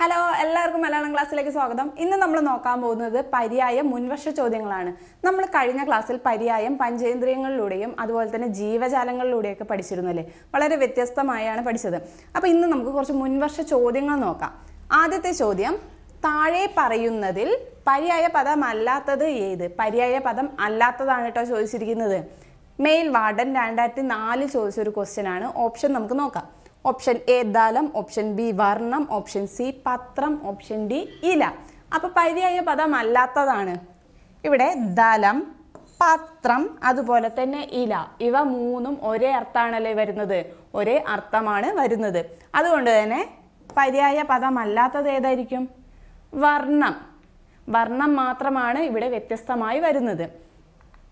Hello എല്ലാവർക്കും മലയാളം ക്ലാസ്സിലേക്ക് സ്വാഗതം. ഇന്ന് നമ്മൾ നോക്കാൻ പോകുന്നത് പര്യായ മുൻവർഷ ചോദ്യങ്ങളാണ്. നമ്മൾ കഴിഞ്ഞ ക്ലാസ്സിൽ പര്യായം പഞ്ചേന്ദ്രിയങ്ങളിലൂടെയും അതുപോലെ തന്നെ ജീവജാലങ്ങളിലൂടെയൊക്കെ പഠിച്ചിരുന്നു അല്ലേ? വളരെ വ്യത്യസ്തമായാണ് പഠിച്ചത്. അപ്പോൾ ഇന്ന് നമുക്ക് കുറച്ച് മുൻവർഷ ചോദ്യങ്ങൾ നോക്കാം. ആദ്യത്തെ ചോദ്യം താഴെ പറയുന്നതിൽ പര്യായ പദം അല്ലാത്തത് ഏത്? പര്യായ പദം അല്ലാത്തതാണ് കേട്ടോ ചോദിച്ചിരിക്കുന്നത്. മെയിൽ വാർഡൻ രണ്ടായിരത്തി നാലിൽ ചോദിച്ചൊരു ക്വസ്റ്റ്യൻ ആണ്. ഓപ്ഷൻ നമുക്ക് നോക്കാം. ഓപ്ഷൻ എ ദലം ഓപ്ഷൻ ബി വർണം ഓപ്ഷൻ സി പത്രം ഓപ്ഷൻ ഡി ഇല അപ്പൊ പര്യായ പദം അല്ലാത്തതാണ്. ഇവിടെ ദലം പത്രം അതുപോലെ തന്നെ ഇല ഇവ മൂന്നും ഒരേ അർത്ഥമാണല്ലേ വരുന്നത്? ഒരേ അർത്ഥമാണ് വരുന്നത്. അതുകൊണ്ട് തന്നെ പര്യായ പദം അല്ലാത്തത് ഏതായിരിക്കും? വർണം വർണം മാത്രമാണ് ഇവിടെ വ്യത്യസ്തമായി വരുന്നത്.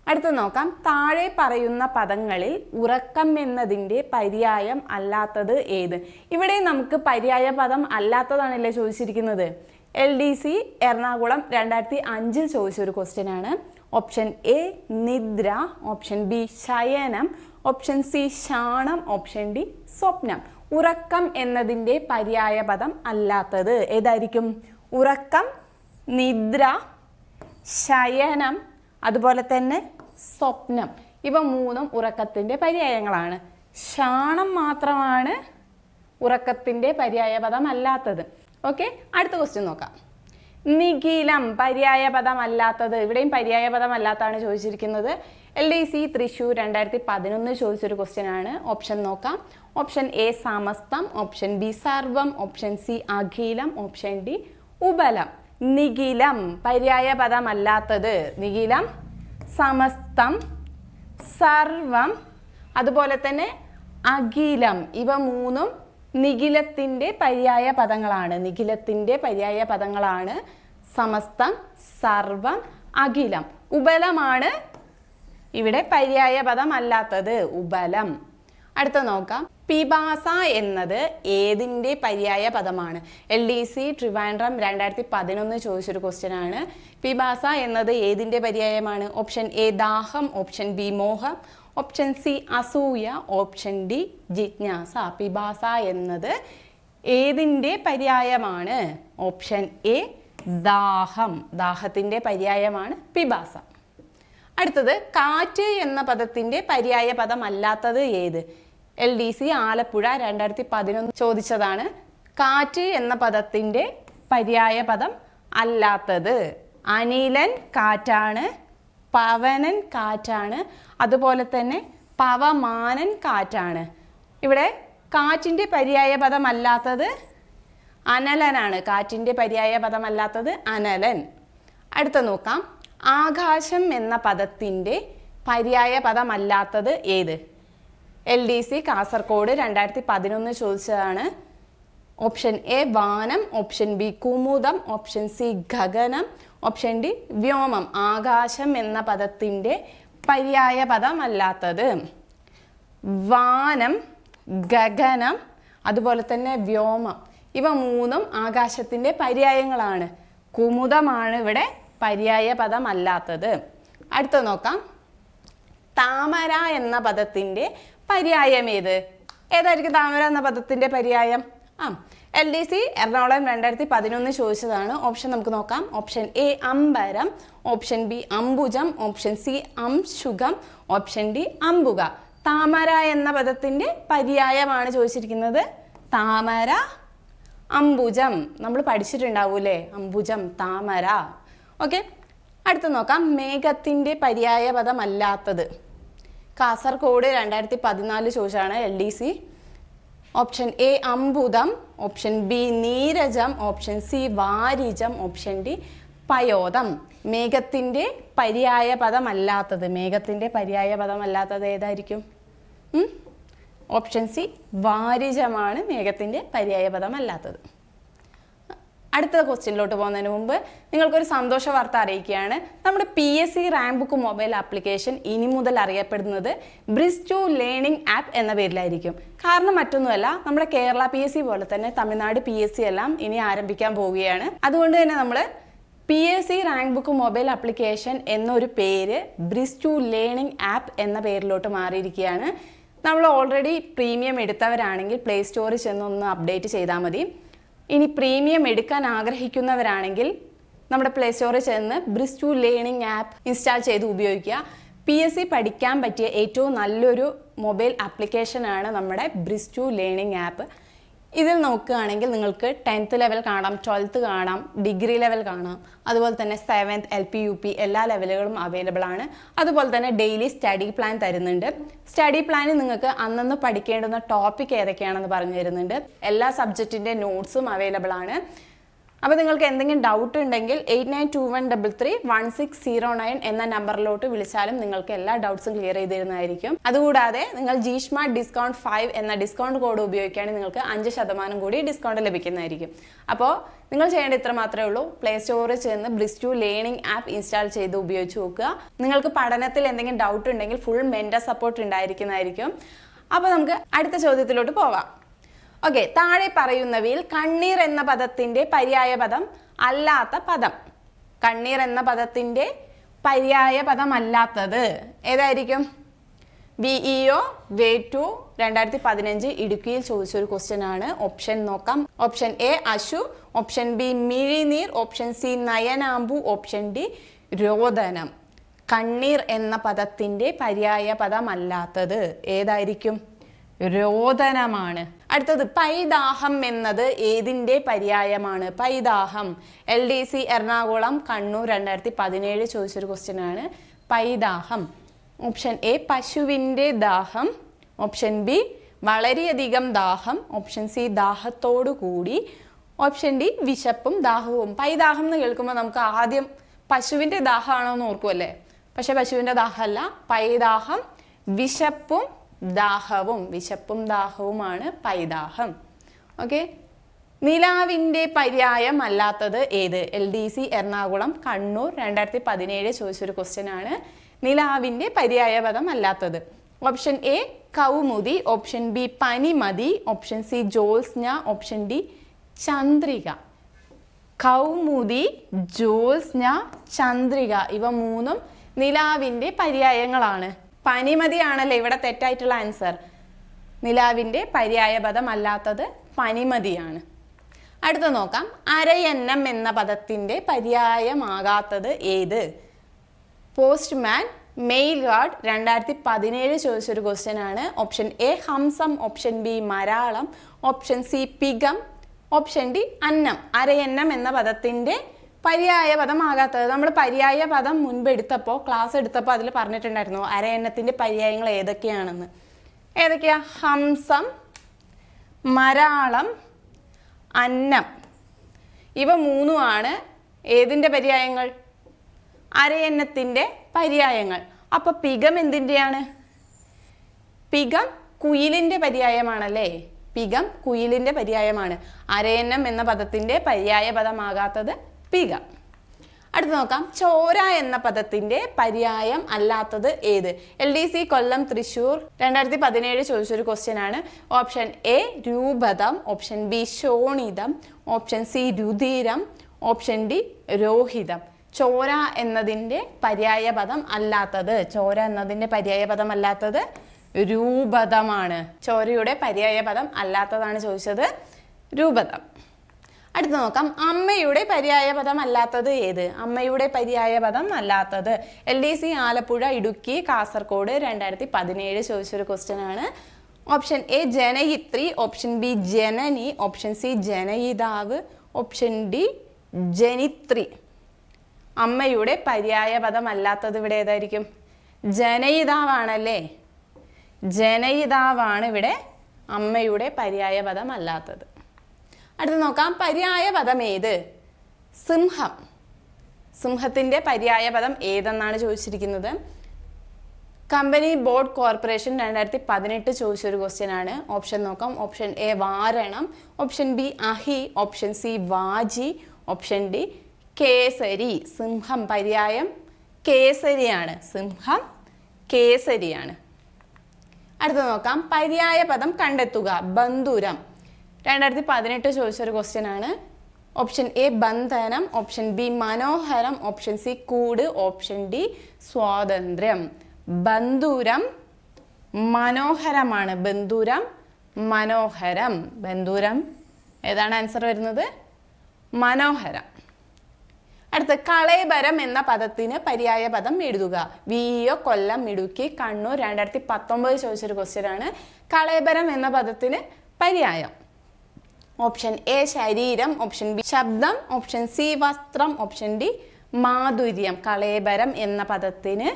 അടുത്ത നോക്കാം. താഴെ പറയുന്ന പദങ്ങളിൽ ഉറക്കം എന്നതിന്റെ പര്യായം അല്ലാത്തത് ഏത്? ഇവിടെ നമുക്ക് പര്യായ പദം അല്ലാത്തതാണല്ലേ ചോദിച്ചിരിക്കുന്നത്. എൽ ഡി സി എറണാകുളം രണ്ടായിരത്തി അഞ്ചിൽ ചോദിച്ച ഒരു ക്വസ്റ്റ്യൻ ആണ്. ഓപ്ഷൻ എ നിദ്ര. ഓപ്ഷൻ ബി ശയനം. ഓപ്ഷൻ സി ശാണം. ഓപ്ഷൻ ഡി സ്വപ്നം. ഉറക്കം എന്നതിന്റെ പര്യായ പദം അല്ലാത്തത് ഏതായിരിക്കും? ഉറക്കം നിദ്ര ശയനം. അതുപോലെ തന്നെ സ്വപ്നം. ഇവ മൂന്നും ഉറക്കത്തിന്റെ പര്യായങ്ങളാണ്. ശാണം മാത്രമാണ് ഉറക്കത്തിന്റെ പര്യായ പദമല്ലാത്തത് ഓക്കെ അടുത്ത ക്വസ്റ്റ്യൻ നോക്കാം. നിഖിലം പര്യായ പദമല്ലാത്തത് ഇവിടെയും പര്യായ അല്ലാത്താണ് ചോദിച്ചിരിക്കുന്നത്. എൽ ഡി സി തൃശ്ശൂർ രണ്ടായിരത്തി പതിനൊന്ന് ചോദിച്ചൊരു ക്വസ്റ്റ്യൻ ആണ്. ഓപ്ഷൻ നോക്കാം. ഓപ്ഷൻ എ സമസ്തം. ഓപ്ഷൻ ബി സർവം. ഓപ്ഷൻ സി അഖിലം. ഓപ്ഷൻ ഡി ഉബലം. നിഖിലം പര്യായ പദമല്ലാത്തത് നിഖിലം സമസ്തം സർവം അതുപോലെ തന്നെ അഖിലം. ഇവ മൂന്നും നിഖിലത്തിന്റെ പര്യായ പദങ്ങളാണ്. നിഖിലത്തിന്റെ പര്യായ പദങ്ങളാണ് സമസ്തം സർവം അഖിലം. ഉബലമാണ് ഇവിടെ പര്യായ പദം അല്ലാത്തത് ഉപലം അടുത്ത നോക്കാം. പിബാസ എന്നത് ഏതിന്റെ പര്യായ പദമാണ്? എൽ ഡി സി ട്രിവാൻഡ്രം രണ്ടായിരത്തി പതിനൊന്ന് ചോദിച്ചൊരു ക്വസ്റ്റ്യൻ ആണ് പിബാസ എന്നത് ഏതിന്റെ പര്യായമാണ്? ഓപ്ഷൻ എ ദാഹം ഓപ്ഷൻ ബി മോഹം ഓപ്ഷൻ സി അസൂയ ഓപ്ഷൻ ഡി ജിജ്ഞാസ. പിബാസ എന്നത് ഏതിന്റെ പര്യായമാണ്? ഓപ്ഷൻ എ ദാഹം ദാഹത്തിന്റെ പര്യായമാണ് പിബാസ. അടുത്തത് കാറ്റ് എന്ന പദത്തിന്റെ പര്യായ പദം അല്ലാത്തത് ഏത്? എൽ ഡി സി ആലപ്പുഴ രണ്ടായിരത്തി പതിനൊന്ന് ചോദിച്ചതാണ് കാറ്റ് എന്ന പദത്തിന്റെ പര്യായ പദം അല്ലാത്തത് അനിലൻ കാറ്റാണ് പവനൻ കാറ്റാണ് അതുപോലെ തന്നെ പവമാനൻ കാറ്റാണ്. ഇവിടെ കാറ്റിന്റെ പര്യായ പദം അല്ലാത്തത് അനലനാണ്. കാറ്റിന്റെ പര്യായ പദം അല്ലാത്തത് അനലൻ. അടുത്ത നോക്കാം. ആകാശം എന്ന പദത്തിന്റെ പര്യായ പദമല്ലാത്തത് ഏത്? എൽ ഡി സി കാസർഗോഡ് രണ്ടായിരത്തി പതിനൊന്ന് ചോദിച്ചതാണ്. ഓപ്ഷൻ എ വാനം. ഓപ്ഷൻ ബി കുമുദം. ഓപ്ഷൻ സി ഗഗനം. ഓപ്ഷൻ ഡി വ്യോമം. ആകാശം എന്ന പദത്തിന്റെ പര്യായ പദമല്ലാത്തത്. വാനം ഗഗനം അതുപോലെ തന്നെ വ്യോമം. ഇവ മൂന്നും ആകാശത്തിന്റെ പര്യായങ്ങളാണ്. കുമുദമാണ് ഇവിടെ പര്യായ പദമല്ലാത്തത്. അടുത്ത നോക്കാം. താമര എന്ന പദത്തിന്റെ പര്യായം ഏത്? ഏതായിരിക്കും താമര എന്ന പദത്തിന്റെ പര്യായം? ആ എൽ ഡി സി എറണാകുളം രണ്ടായിരത്തി പതിനൊന്ന് ചോദിച്ചതാണ്. ഓപ്ഷൻ നമുക്ക് നോക്കാം. ഓപ്ഷൻ എ അമ്പരം. ഓപ്ഷൻ ബി അംബുജം. ഓപ്ഷൻ സി അംശുഖം. ഓപ്ഷൻ ഡി അംബുക. താമര എന്ന പദത്തിന്റെ പര്യായമാണ് ചോദിച്ചിരിക്കുന്നത്. താമര അംബുജം. നമ്മൾ പഠിച്ചിട്ടുണ്ടാവൂലേ? അംബുജം താമര. ഓക്കെ അടുത്ത് നോക്കാം. മേഘത്തിന്റെ പര്യായ പദമല്ലാത്തത്. കാസർഗോഡ് രണ്ടായിരത്തി പതിനാല് ചോദിച്ചാണ് L D C option A അംബുദം. Option B നീരജം. ഓപ്ഷൻ സി വാരിജം. ഓപ്ഷൻ ഡി പയോദം മേഘത്തിന്റെ പര്യായ പദമല്ലാത്തത്. മേഘത്തിന്റെ പര്യായ പദമല്ലാത്തത് ഏതായിരിക്കും? ഓപ്ഷൻ സി വാരിജമാണ് മേഘത്തിന്റെ പര്യായ പദമല്ലാത്തത്. അടുത്ത ക്വസ്റ്റ്യനിലോട്ട് പോകുന്നതിന് മുമ്പ് നിങ്ങൾക്കൊരു സന്തോഷ വാർത്ത അറിയിക്കുകയാണ്. നമ്മുടെ P S C rank book mobile application ഇനി മുതൽ അറിയപ്പെടുന്നത് ബ്രിസ് ടു ലേണിംഗ് ആപ്പ് എന്ന പേരിലായിരിക്കും. കാരണം മറ്റൊന്നുമല്ല നമ്മുടെ കേരള പി എസ് സി പോലെ തന്നെ തമിഴ്നാട് പി എസ് സി എല്ലാം ഇനി ആരംഭിക്കാൻ പോവുകയാണ്. അതുകൊണ്ട് തന്നെ നമ്മൾ P S C rank book mobile application എന്നൊരു പേര് ബ്രിസ് ടു ലേണിംഗ് ആപ്പ് എന്ന പേരിലോട്ട് മാറിയിരിക്കുകയാണ്. നമ്മൾ ഓൾറെഡി പ്രീമിയം എടുത്തവരാണെങ്കിൽ പ്ലേ സ്റ്റോറിൽ ചെന്ന് ഒന്ന് അപ്ഡേറ്റ് ചെയ്താൽ മതി. ഇനി പ്രീമിയം എടുക്കാൻ ആഗ്രഹിക്കുന്നവരാണെങ്കിൽ നമ്മുടെ പ്ലേ സ്റ്റോറിൽ ചെന്ന് ബ്രിസ് ടു ലേണിംഗ് ആപ്പ് ഇൻസ്റ്റാൾ ചെയ്ത് ഉപയോഗിക്കുക. പി എസ് സി പഠിക്കാൻ പറ്റിയ ഏറ്റവും നല്ലൊരു മൊബൈൽ ആപ്ലിക്കേഷനാണ് നമ്മുടെ ബ്രിസ് ടു ലേണിംഗ് ആപ്പ് ഇതിൽ നോക്കുകയാണെങ്കിൽ നിങ്ങൾക്ക് ടെൻത്ത് ലെവൽ കാണാം ട്വൽത്ത് കാണാം ഡിഗ്രി ലെവൽ കാണാം. അതുപോലെ തന്നെ seventh L P U P എല്ലാ ലെവലുകളും അവൈലബിൾ ആണ്. അതുപോലെ തന്നെ ഡെയിലി സ്റ്റഡി പ്ലാൻ തരുന്നുണ്ട്. സ്റ്റഡി പ്ലാനിൽ നിങ്ങൾക്ക് അന്നന്ന് പഠിക്കേണ്ടുന്ന ടോപ്പിക് ഏതൊക്കെയാണെന്ന് പറഞ്ഞു തരുന്നുണ്ട്. എല്ലാ സബ്ജക്റ്റിന്റെ നോട്ട്സും അവൈലബിൾ ആണ്. അപ്പോൾ നിങ്ങൾക്ക് എന്തെങ്കിലും ഡൗട്ട് ഉണ്ടെങ്കിൽ eight nine two one double three one six zero nine എന്ന നമ്പറിലോട്ട് വിളിച്ചാലും നിങ്ങൾക്ക് എല്ലാ ഡൗട്ട്സും ക്ലിയർ ചെയ്ത് തരുന്നതായിരിക്കും. അതുകൂടാതെ നിങ്ങൾ ജീഷ്മ ഡിസ്കൗണ്ട് ഫൈവ് എന്ന ഡിസ്കൗണ്ട് കോഡ് ഉപയോഗിക്കുകയാണെങ്കിൽ നിങ്ങൾക്ക് അഞ്ച് ശതമാനം കൂടി ഡിസ്കൗണ്ട് ലഭിക്കുന്നതായിരിക്കും. അപ്പോൾ നിങ്ങൾ ചെയ്യേണ്ട ഇത്ര മാത്രമേ ഉള്ളൂ. പ്ലേ സ്റ്റോറിൽ ചെന്ന് ടു ലേണിംഗ് ആപ്പ് ഇൻസ്റ്റാൾ ചെയ്ത് ഉപയോഗിച്ച് നോക്കുക. നിങ്ങൾക്ക് പഠനത്തിൽ എന്തെങ്കിലും ഡൗട്ട് ഉണ്ടെങ്കിൽ ഫുൾ മെന്റർ സപ്പോർട്ട് ഉണ്ടായിരിക്കുന്നതായിരിക്കും. അപ്പോൾ നമുക്ക് അടുത്ത ചോദ്യത്തിലോട്ട് പോവാം. ഓക്കെ താഴെ പറയുന്നവയിൽ കണ്ണീർ എന്ന പദത്തിന്റെ പര്യായ പദം അല്ലാത്ത പദം. കണ്ണീർ എന്ന പദത്തിന്റെ പര്യായ പദം അല്ലാത്തത് ഏതായിരിക്കും? വി ഇ ഒ വേ ടു രണ്ടായിരത്തി പതിനഞ്ച് ഇടുക്കിയിൽ ചോദിച്ചൊരു ക്വസ്റ്റ്യൻ ആണ്. ഓപ്ഷൻ നോക്കാം. ഓപ്ഷൻ എ അശു. ഓപ്ഷൻ ബി മിഴിനീർ. ഓപ്ഷൻ സി നയനാമ്പു. ഓപ്ഷൻ ഡി രോദനം. കണ്ണീർ എന്ന പദത്തിന്റെ പര്യായ പദമല്ലാത്തത് ഏതായിരിക്കും? രോദനമാണ്. അടുത്തത് പൈദാഹം എന്നത് ഏതിന്റെ പര്യായമാണ്? പൈദാഹം L D C Ernakulam Kannur രണ്ടായിരത്തി പതിനേഴ് ചോദിച്ചൊരു ക്വസ്റ്റ്യൻ ആണ്. പൈദാഹം ഓപ്ഷൻ എ പശുവിന്റെ ദാഹം. ഓപ്ഷൻ ബി വളരെയധികം ദാഹം. ഓപ്ഷൻ സി ദാഹത്തോടു കൂടി. ഓപ്ഷൻ ഡി വിശപ്പും ദാഹവും. പൈദാഹം എന്ന് കേൾക്കുമ്പോൾ നമുക്ക് ആദ്യം പശുവിന്റെ ദാഹമാണോ എന്ന് ഓർക്കുമല്ലേ പക്ഷെ പശുവിന്റെ ദാഹമല്ല. പൈദാഹം വിശപ്പും ദാഹവും വിശപ്പും ദാഹവുമാണ് പൈദാഹം. ഓക്കെ നിലാവിന്റെ പര്യായം അല്ലാത്തത് ഏത്? L D C Ernakulam Kannur രണ്ടായിരത്തി പതിനേഴ് ചോദിച്ചൊരു ക്വസ്റ്റ്യൻ ആണ്. നിലാവിന്റെ പര്യായപദം അല്ലാത്തത്. ഓപ്ഷൻ എ കൗമുദി. ഓപ്ഷൻ ബി പനിമതി. ഓപ്ഷൻ സി ജോത്സ്ന ഓപ്ഷൻ ഡി ചന്ദ്രിക. കൗമുദി ജോത്സ്ന ചന്ദ്രിക. ഇവ മൂന്നും നിലാവിന്റെ പര്യായങ്ങളാണ്. പനിമതിയാണല്ലോ? ഇവിടെ തെറ്റായിട്ടുള്ള ആൻസർ നിലാവിന്റെ അല്ലാത്തത് പനിമതിയാണ്. അടുത്ത നോക്കാം. അരയന്നം എന്ന പദത്തിന്റെ പര്യായമാകാത്തത് ഏത്? പോസ്റ്റ്മാൻ മെയിൽ ഗാർഡ് രണ്ടായിരത്തി പതിനേഴ് ചോദിച്ചൊരു ക്വസ്റ്റ്യൻ ആണ്. ഓപ്ഷൻ എ ഹംസം ഓപ്ഷൻ ബി മലയാളം ഓപ്ഷൻ സി പിഗം ഓപ്ഷൻ ഡി അന്നം അരയന്നം എന്ന പദത്തിന്റെ പര്യായ പദം ആകാത്തത് നമ്മൾ പര്യായ പദം മുൻപ് എടുത്തപ്പോൾ ക്ലാസ് എടുത്തപ്പോൾ അതിൽ പറഞ്ഞിട്ടുണ്ടായിരുന്നു അരയന്നത്തിന്റെ പര്യായങ്ങൾ ഏതൊക്കെയാണെന്ന്. ഏതൊക്കെയാ? ഹംസം മരാളം അന്നം. ഇവ മൂന്നുമാണ് ഏതിന്റെ പര്യായങ്ങൾ? അരയന്നത്തിന്റെ പര്യായങ്ങൾ. അപ്പോൾ പികം എന്തിന്റെയാണ് പികം കുയിലിന്റെ പര്യായമാണല്ലേ? പികം കുയിലിന്റെ പര്യായമാണ്. അരയന്നം എന്ന പദത്തിന്റെ പര്യായ പദമാകാത്തത് പികം. അടുത്ത് നോക്കാം. ചോര എന്ന പദത്തിന്റെ പര്യായം അല്ലാത്തത് ഏത്? L D C Kollam Thrissur രണ്ടായിരത്തി പതിനേഴ് ചോദിച്ചൊരു ക്വസ്റ്റ്യൻ ആണ്. ഓപ്ഷൻ എ രൂപതം. ഓപ്ഷൻ ബി ശോണിതം. ഓപ്ഷൻ സി രുധിരം. ഓപ്ഷൻ ഡി രോഹിതം. ചോര എന്നതിന്റെ പര്യായ പദം അല്ലാത്തത്. ചോര എന്നതിന്റെ പര്യായ പദം അല്ലാത്തത് രൂപതമാണ്. ചോരയുടെ പര്യായ പദം അല്ലാത്തതാണ് ചോദിച്ചത് രൂപതം. അടുത്ത നോക്കാം. അമ്മയുടെ പര്യായ പദം അല്ലാത്തത് ഏത്? അമ്മയുടെ പര്യായ പദം അല്ലാത്തത് L D C Alappuzha Idukki Kasaragod രണ്ടായിരത്തി പതിനേഴ് ചോദിച്ചൊരു ക്വസ്റ്റ്യൻ ആണ്. ഓപ്ഷൻ എ ജനയിത്രി. ഓപ്ഷൻ ബി ജനനി. ഓപ്ഷൻ സി ജനയിതാവ്. ഓപ്ഷൻ ഡി ജനിത്രി. അമ്മയുടെ പര്യായ പദം അല്ലാത്തത് ഇവിടെ ഏതായിരിക്കും? ജനയിതാവാണല്ലേ? ജനയിതാവാണ് ഇവിടെ അമ്മയുടെ പര്യായ പദം അല്ലാത്തത് അടുത്ത് നോക്കാം. പര്യായ പദം ഏത്? സിംഹം. സിംഹത്തിന്റെ പര്യായ പദം ഏതെന്നാണ് ചോദിച്ചിരിക്കുന്നത്? കമ്പനി ബോർഡ് കോർപ്പറേഷൻ രണ്ടായിരത്തി പതിനെട്ട് ചോദിച്ചൊരു ക്വസ്റ്റ്യൻ ആണ്. ഓപ്ഷൻ നോക്കാം. ഓപ്ഷൻ എ വാരണം. ഓപ്ഷൻ ബി അഹി. ഓപ്ഷൻ സി വാജി. ഓപ്ഷൻ ഡി കേസരി. സിംഹം പര്യായം കേസരിയാണ്. സിംഹം കേസരിയാണ്. അടുത്ത നോക്കാം. പര്യായ പദം കണ്ടെത്തുക. ബന്ധുരം. രണ്ടായിരത്തി പതിനെട്ട് ചോദിച്ചൊരു ക്വസ്റ്റ്യൻ ആണ്. ഓപ്ഷൻ എ ബന്ധനം. ഓപ്ഷൻ ബി മനോഹരം. ഓപ്ഷൻ സി കൂട്. ഓപ്ഷൻ ഡി സ്വാതന്ത്ര്യം. ബന്ധൂരം മനോഹരമാണ്. ബന്ധൂരം മനോഹരം. ബന്ധൂരം ഏതാണ് ആൻസർ വരുന്നത്? മനോഹരം. അടുത്ത കളേബരം എന്ന പദത്തിന് പര്യായ പദം എഴുതുക. വിഇഒ കൊല്ലം ഇടുക്കി കണ്ണൂർ രണ്ടായിരത്തി പത്തൊമ്പത് ചോദിച്ചൊരു ക്വസ്റ്റ്യൻ ആണ്. കളേബരം എന്ന പദത്തിന് പര്യായം. ഓപ്ഷൻ എ ശരീരം ഓപ്ഷൻ ബി ശബ്ദം ഓപ്ഷൻ സി വസ്ത്രം ഓപ്ഷൻ ഡി മാധുര്യം കളേബരം എന്ന പദത്തിന്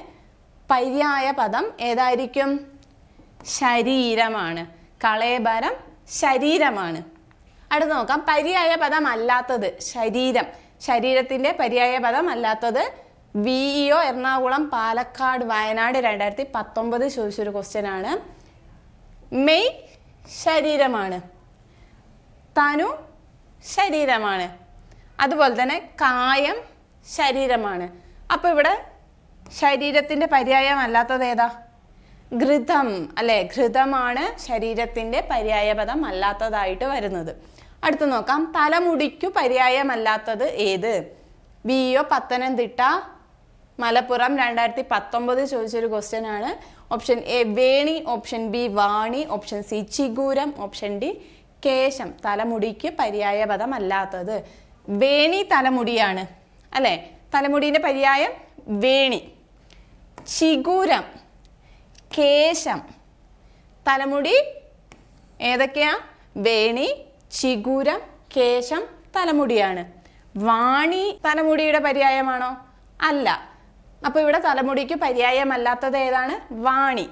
പര്യായ പദം ഏതായിരിക്കും? ശരീരമാണ്. കളേബരം ശരീരമാണ്. അടുത്ത് നോക്കാം. പര്യായ പദം അല്ലാത്തത് ശരീരം. ശരീരത്തിന്റെ പര്യായ പദം അല്ലാത്തത് വി വിഇഒ എറണാകുളം പാലക്കാട് വയനാട് രണ്ടായിരത്തി പത്തൊമ്പത് ചോദിച്ചൊരു ക്വസ്റ്റ്യൻ ആണ്. മെയ് ശരീരമാണ്. തനു ശരീരമാണ്. അതുപോലെ തന്നെ കായം ശരീരമാണ്. അപ്പോൾ ഇവിടെ ശരീരത്തിന്റെ പര്യായം അല്ലാത്തത് ഏതാ? ഘൃതം അല്ലെ? ഘൃതമാണ് ശരീരത്തിന്റെ പര്യായപദം അല്ലാത്തതായിട്ട് വരുന്നത്. അടുത്ത് നോക്കാം. തലമുടിക്കു പര്യായമല്ലാത്തത് ഏത്? വി ഒ പത്തനംതിട്ട മലപ്പുറം രണ്ടായിരത്തി പത്തൊമ്പത് ചോദിച്ചൊരു ക്വസ്റ്റ്യൻ ആണ്. ഓപ്ഷൻ എ വേണി. ഓപ്ഷൻ ബി വാണി. ഓപ്ഷൻ സി ചിഗൂരം. ഓപ്ഷൻ ഡി കേശം തലമുടിക്ക് പര്യായ പദം അല്ലാത്തത് വേണി തലമുടിയാണ് അല്ലേ? തലമുടീന്റെ പര്യായം വേണി. ചിഗുരം കേശം തലമുടി ഏതൊക്കെയാ? വേണി ചിഗുരം കേശം തലമുടിയാണ്. വാണി തലമുടിയുടെ പര്യായമാണോ? അല്ല. അപ്പൊ ഇവിടെ തലമുടിക്ക് പര്യായമല്ലാത്തത് ഏതാണ്? വാണി.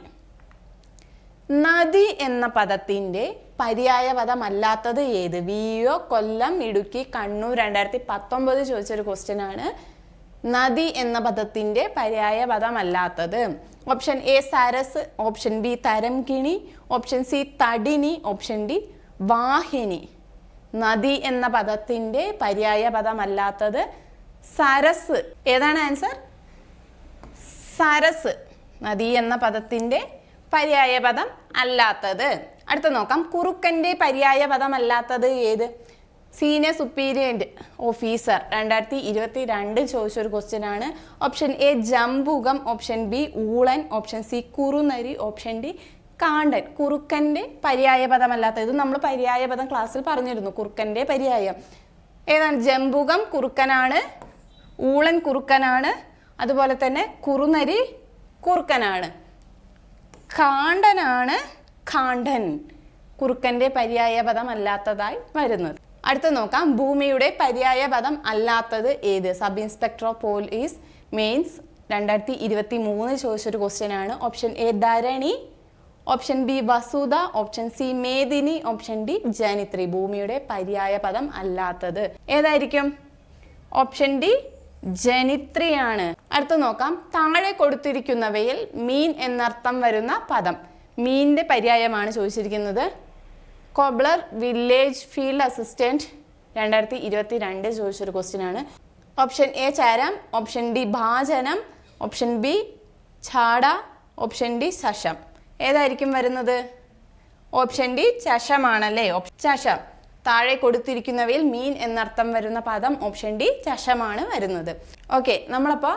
നദി എന്ന പദത്തിന്റെ പര്യായ പദമല്ലാത്തത് ഏത്? വിഒ കൊല്ലം ഇടുക്കി കണ്ണൂർ രണ്ടായിരത്തി പത്തൊമ്പത് ചോദിച്ചൊരു ക്വസ്റ്റ്യൻ ആണ്. നദി എന്ന പദത്തിന്റെ പര്യായ പദമല്ലാത്തത് ഓപ്ഷൻ എ സരസ്. ഓപ്ഷൻ ബി തരംകിണി ഓപ്ഷൻ സി തടിനി. ഓപ്ഷൻ ഡി വാഹിനി. നദി എന്ന പദത്തിന്റെ പര്യായ പദമല്ലാത്തത് സരസ്. ഏതാണ് ആൻസർ സരസ്. നദി എന്ന പദത്തിന്റെ പര്യായ പദം അല്ലാത്തത്. അടുത്ത നോക്കാം. കുറുക്കന്റെ പര്യായ പദമല്ലാത്തത് ഏത്? സീനിയർ സുപ്പീരിയന്റ് ഓഫീസർ. രണ്ടായിരത്തി ഇരുപത്തി രണ്ട് ചോദിച്ചൊരു ക്വസ്റ്റ്യൻ ആണ്. ഓപ്ഷൻ എ ജംബുകം ഓപ്ഷൻ ബി ഊളൻ. ഓപ്ഷൻ സി കുറുനരി. ഓപ്ഷൻ ഡി കാണ്ടൻ. കുറുക്കന്റെ പര്യായ പദമല്ലാത്ത ഇത് നമ്മൾ പര്യായ പദം ക്ലാസ്സിൽ പറഞ്ഞിരുന്നു. കുറുക്കന്റെ പര്യായം. ഏതാണ്? ജംബുകം കുറുക്കനാണ്. ഊളൻ കുറുക്കനാണ്. അതുപോലെ തന്നെ കുറുനരി കുറുക്കനാണ്. കാണ്ടനാണ്. കാണ്ടൻ കുറുക്കന്റെ പര്യായ പദം അല്ലാത്തതായി വരുന്നത്. അടുത്ത നോക്കാം. ഭൂമിയുടെ പര്യായ പദം അല്ലാത്തത് ഏത്? Sub inspector of police mains രണ്ടായിരത്തി ഇരുപത്തി മൂന്ന് ചോദിച്ചൊരു ക്വസ്റ്റ്യൻ ആണ്. ഓപ്ഷൻ എ ധരണി. ഓപ്ഷൻ ബി വസുധ. ഓപ്ഷൻ സി മേദിനി. ഓപ്ഷൻ ഡി ജനിത്രി. ഭൂമിയുടെ പര്യായ പദം അല്ലാത്തത് ഏതായിരിക്കും? ഓപ്ഷൻ ഡി ജനിത്രിയാണ്. അടുത്ത് നോക്കാം. താഴെ കൊടുത്തിരിക്കുന്നവയിൽ മീൻ എന്നർത്ഥം വരുന്ന പദം. മീനിന്റെ പര്യായമാണ് ചോദിച്ചിരിക്കുന്നത്. കോബ്ലർ വില്ലേജ് ഫീൽഡ് അസിസ്റ്റന്റ് രണ്ടായിരത്തി ഇരുപത്തി രണ്ട് ചോദിച്ചൊരു ക്വസ്റ്റ്യൻ ആണ്. ഓപ്ഷൻ എ ചാരം ഓപ്ഷൻ ഡി ഭാജനം ഓപ്ഷൻ ബി ഛാട ഓപ്ഷൻ ഡി ശശം. ഏതായിരിക്കും വരുന്നത്? Option D ചശമാണല്ലേ? ചഷം താഴെ കൊടുത്തിരിക്കുന്നവയിൽ മീൻ എന്നർത്ഥം വരുന്ന പദം ഓപ്ഷൻ ഡി ചശമാണ് വരുന്നത്. ഓക്കെ നമ്മളപ്പോൾ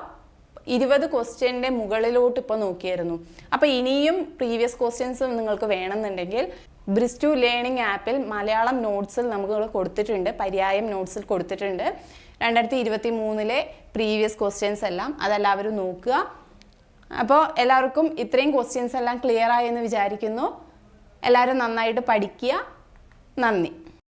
ഇരുപത് ക്വസ്റ്റ്യന്റെ മുകളിലോട്ട് ഇപ്പോൾ നോക്കിയായിരുന്നു. അപ്പോൾ ഇനിയും പ്രീവിയസ് ക്വസ്റ്റ്യൻസ് നിങ്ങൾക്ക് വേണമെന്നുണ്ടെങ്കിൽ ബ്രിസ്റ്റു ലേണിംഗ് ആപ്പിൽ മലയാളം നോട്ട്സിൽ നമുക്ക് കൊടുത്തിട്ടുണ്ട്. പര്യായം നോട്ട്സിൽ കൊടുത്തിട്ടുണ്ട്. രണ്ടായിരത്തി ഇരുപത്തി മൂന്നിലെ പ്രീവിയസ് ക്വസ്റ്റ്യൻസ് എല്ലാം അതെല്ലാവരും നോക്കുക. അപ്പോൾ എല്ലാവർക്കും ഇത്രയും ക്വസ്റ്റ്യൻസ് എല്ലാം ക്ലിയർ ആയെന്ന് വിചാരിക്കുന്നു. എല്ലാവരും നന്നായിട്ട് പഠിക്കുക. നന്ദി.